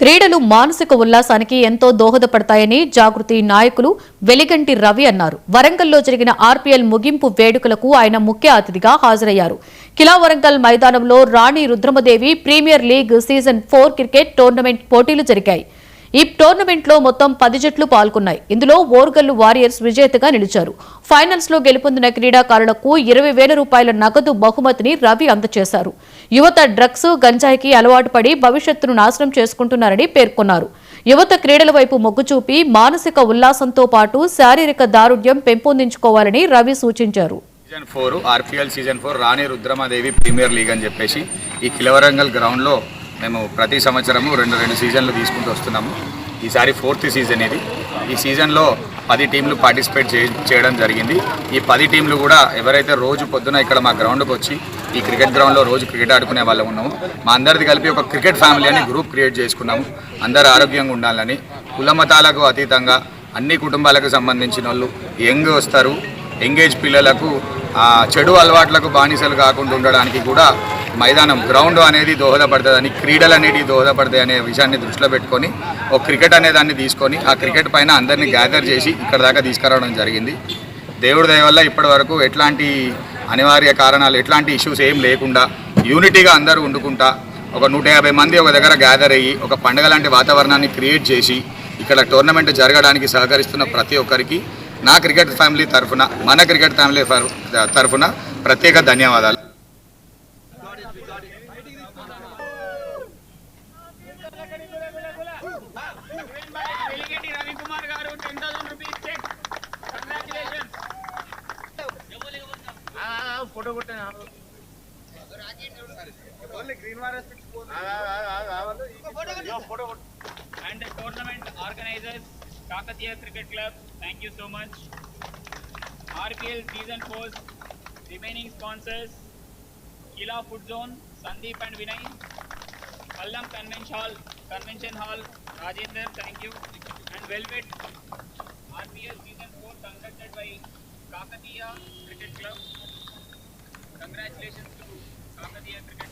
క్రీడలు మానసిక ఉల్లాసానికి ఎంతో దోహదపడతాయని జాగృతి నాయకులు వెలిగంటి రవి అన్నారు. వరంగల్లో జరిగిన ఆర్పీఎల్ ముగింపు వేడుకలకు ఆయన ముఖ్య అతిథిగా హాజరయ్యారు. కిలా వరంగల్ మైదానంలో Rani Rudramadevi premier league season four cricket tournament పోటీలు జరిగాయి. ఈ టోర్నమెంట్లో మొత్తం పది జట్లు పాల్గొన్నాయి. ఇందులో ఓర్గల్లు వారియర్స్ విజేతగా నిలిచారు. ఫైనల్స్లో గెలుపొందిన క్రీడాకారులకు ఇరవై వేల రూపాయల నగదు బహుమతిని రవి అందజేశారు. యువత డ్రగ్స్ గంజాయికి అలవాటు పడి భవిష్యత్తును నాశనం చేసుకుంటున్నారని పేర్కొన్నారు. యువత క్రీడల వైపు మొగ్గు చూపి మానసిక ఉల్లాసంతో పాటు శారీరక దారుఢ్యం పెంపొందించుకోవాలని రవి సూచించారు. Season four RPL season four Rani Rudramadevi premier league అని చెప్పేసి ఈ కిలవరంగల్ గ్రౌండ్లో మేము ప్రతి సంవత్సరము రెండు రెండు సీజన్లు తీసుకుంటూ వస్తున్నాము. ఈసారి ఫోర్త్ సీజన్ ఇది. ఈ సీజన్లో పది టీంలు పార్టిసిపేట్ చేయడం జరిగింది. ఈ పది టీంలు కూడా ఎవరైతే రోజు పొద్దున ఇక్కడ మా గ్రౌండ్కి వచ్చి ఈ క్రికెట్ గ్రౌండ్లో రోజు క్రికెట్ ఆడుకునే వాళ్ళం ఉన్నాము మా అందరిది కలిపి ఒక క్రికెట్ ఫ్యామిలీ అని గ్రూప్ క్రియేట్ చేసుకున్నాము. అందరూ ఆరోగ్యంగా ఉండాలని కుల మతాలకు అతీతంగా అన్ని కుటుంబాలకు సంబంధించిన వాళ్ళు యంగ్ వస్తారు. ఎంగేజ్ పిల్లలకు చెడు అలవాట్లకు బానిసలు కాకుండా ఉండడానికి కూడా మైదానం గ్రౌండ్ అనేది దోహదపడుతుందని క్రీడలు అనేది దోహదపడతాయి అనే విషయాన్ని దృష్టిలో పెట్టుకొని ఒక క్రికెట్ అనే దాన్ని తీసుకొని ఆ క్రికెట్ పైన అందరినీ గ్యాదర్ చేసి ఇక్కడ దాకా తీసుకురావడం జరిగింది. దేవుడి దయ వల్ల ఇప్పటి వరకు ఎట్లాంటి అనివార్య కారణాలు ఎట్లాంటి ఇష్యూస్ ఏం లేకుండా యూనిటీగా అందరూ వండుకుంటా ఒక నూట యాభై మంది ఒక దగ్గర గ్యాదర్ అయ్యి ఒక పండగ లాంటి వాతావరణాన్ని క్రియేట్ చేసి ఇక్కడ టోర్నమెంట్ జరగడానికి సహకరిస్తున్న ప్రతి ఒక్కరికి నా క్రికెట్ ఫ్యామిలీ తరఫున మన క్రికెట్ ఫ్యామిలీ తరఫున ప్రత్యేక ధన్యవాదాలు. ಫೋಟೋ ಕೊಟ್ಟೆ ನಾನು And the tournament organizers, Kakatiya Cricket Club, thank you so much. RPL Season 4's remaining sponsors, Kila Food Zone, Sandeep and Vinay, Kallam Convention Hall, Convention Hall, Rajendra, thank you, and Velvet, RPL Season 4 conducted by Kakatiya Cricket Club. Congratulations to Kakadiya Cricket.